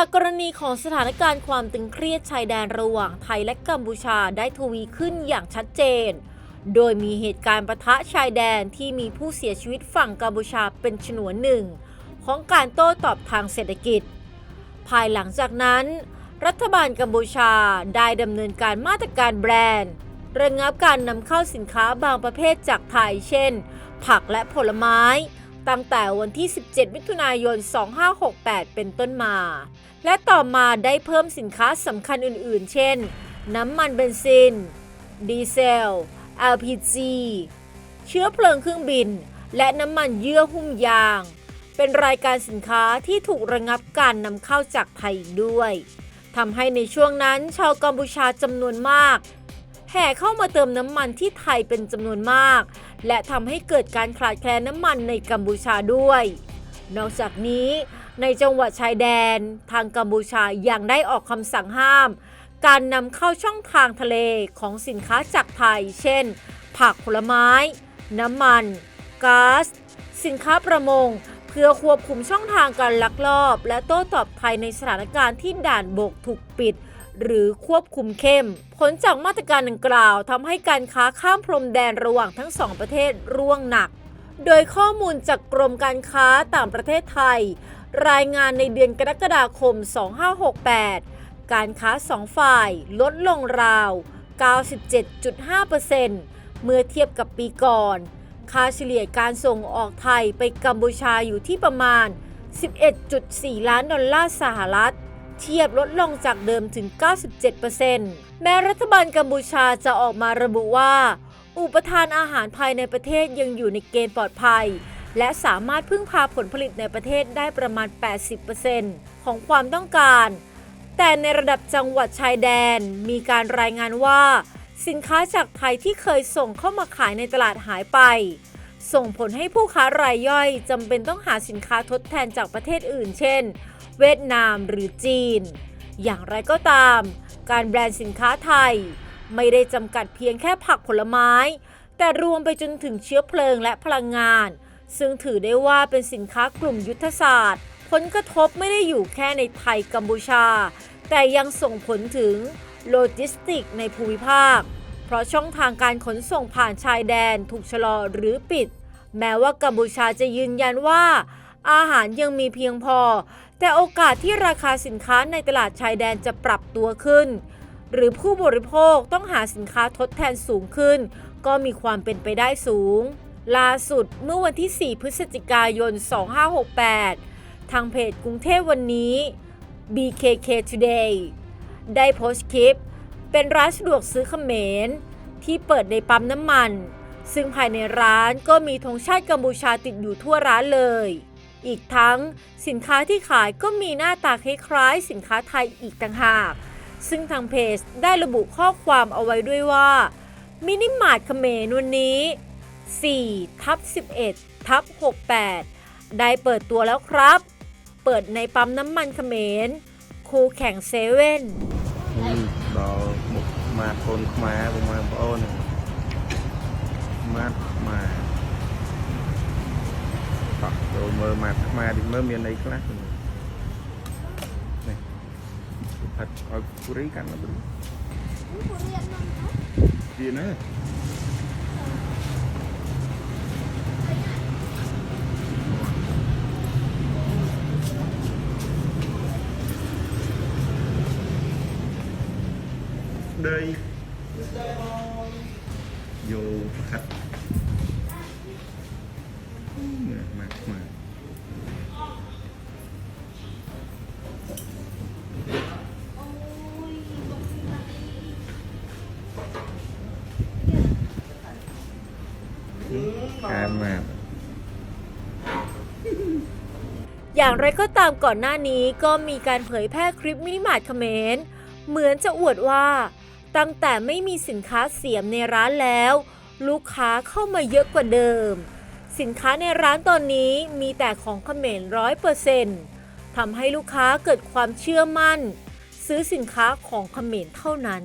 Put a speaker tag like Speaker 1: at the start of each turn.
Speaker 1: จากกรณีของสถานการณ์ความตึงเครียดชายแดนระหว่างไทยและกัมพูชาได้ทวีขึ้นอย่างชัดเจน โดยมีเหตุการณ์ประทะชายแดนที่มีผู้เสียชีวิตฝั่งกัมพูชาเป็นฉนวนหนึ่ง ของการโต้ตอบทางเศรษฐกิจ ภายหลังจากนั้น รัฐบาลกัมพูชาได้ดำเนินการมาตรการแบรนด์ระงับการนำเข้าสินค้าบางประเภทจากไทย เช่น ผักและผลไม้ ตั้งแต่วันที่ 17 มิถุนายน 2568 เป็นต้นมา และต่อมาได้เพิ่มสินค้าสำคัญอื่นๆ เช่น น้ำมันเบนซิน ดีเซล LPG เชื้อเพลิงเครื่องบิน และน้ำมันเยื่อหุ้มยาง เป็นรายการสินค้าที่ถูกระงับการนำเข้าจากไทยด้วยทำให้ในช่วงนั้นชาวกัมพูชาจำนวนมาก แห่เข้ามาเติมน้ำมันที่ไทยเป็นจำนวนมาก และทำให้เกิดการขาดแคลนน้ำมันในกัมพูชาด้วย นอกจากนี้ในจังหวัดชายแดน ทางกัมพูชายังได้ออกคำสั่งห้าม การนำเข้าช่องทางทะเลของสินค้าจากไทย เช่น ผักผลไม้ น้ำมันก๊าซสินค้าประมง เพื่อควบคุมช่องทางการลักลอบ และโต้ตอบไทยในสถานการณ์ที่ด่านบกถูกปิด หรือควบคุมเข้ม ผลจากมาตรการดังกล่าวทำให้การค้าข้ามพรมแดนระหว่างทั้งสองประเทศร่วงหนัก โดยข้อมูลจากกรมการค้าต่างประเทศไทย รายงานในเดือนกรกฎาคม 2568 การค้าสองฝ่ายลดลงราว 97.5%เมื่อเทียบกับปีก่อน ค่าเฉลี่ยการส่งออกไทยไปกัมพูชาอยู่ที่ประมาณ 11.4 ล้านดอลลาร์สหรัฐ เทียบลดลงจากเดิมถึง 97%แม้รัฐบาลกัมพูชาจะออกมาระบุว่า อุปทานอาหารภายในประเทศยังอยู่ในเกณฑ์ปลอดภัย และสามารถพึ่งพาผลผลิตในประเทศได้ประมาณ 80%ของความต้องการ แต่ในระดับจังหวัดชายแดนมีการรายงานว่า สินค้าจากไทยที่เคยส่งเข้ามาขายในตลาดหายไปส่งผลให้ผู้ค้ารายย่อยจำเป็นต้องหาสินค้าทดแทนจากประเทศอื่น เช่น เวียดนามหรือจีน อย่างไรก็ตาม การแบรนด์สินค้าไทย ไม่ได้จำกัดเพียงแค่ผักผลไม้ แต่รวมไปจนถึงเชื้อเพลิงและพลังงาน ซึ่งถือได้ว่าเป็นสินค้ากลุ่มยุทธศาสตร์ ผลกระทบไม่ได้อยู่แค่ในไทยกัมพูชา แต่ยังส่งผลถึงโลจิสติกในภูมิภาค เพราะช่องทางการขนส่งผ่านชายแดนถูกชะลอหรือปิด แม้ว่ากัมพูชาจะยืนยันว่า อาหารยังมีเพียงพอ แต่โอกาสที่ราคาสินค้าในตลาดชายแดนจะปรับตัวขึ้น หรือผู้บริโภคต้องหาสินค้าทดแทนสูงขึ้น ก็มีความเป็นไปได้สูง ล่าสุดเมื่อวันที่ 4 พฤศจิกายน 2568 ทางเพจกรุงเทพวันนี้ BKK Today ได้โพสต์คลิป เป็นร้านสะดวกซื้อเขมร ที่เปิดในปั๊มน้ำมัน ซึ่งภายในร้านก็มีธงชาติกัมพูชาติดอยู่ทั่วร้านเลย อีกทั้งสินค้าที่ขายก็มีหน้าตาคล้ายๆ สินค้าไทยอีกต่างหาก ซึ่งทางเพจได้ระบุข้อความเอาไว้ด้วยว่า มินิมาร์ทเขมรวันนี้ 4 ทับ 11 ทับ 68 ได้เปิดตัวแล้วครับ เปิดในปั๊มน้ำมันเขมร คูแข่งเซเว่น
Speaker 2: នេះដល់មុខម៉ាតកូនខ្មែរបងប្អូនម៉ាតខ្មែ រតោះចូលមើលម៉ាតខ្មែរទីមើលមានអីខ្លះនេះផាត់ឲ្យពូរីកាន់ទៅទៀតណាដីយកផាត់ กามา
Speaker 1: อย่างไรก็ตามก่อนหน้านี้ก็มีการเผยแพร่คลิปมินิมาร์ทเขมรเหมือนจะอวดว่า ตั้งแต่ไม่มีสินค้าเสียมในร้านแล้ว ลูกค้าเข้ามาเยอะกว่าเดิม สินค้าในร้านตอนนี้มีแต่ของเขมรร้อยเปอร์เซ็นต์ทำให้ลูกค้าเกิดความเชื่อมั่น ซื้อสินค้าของเขมรเท่านั้น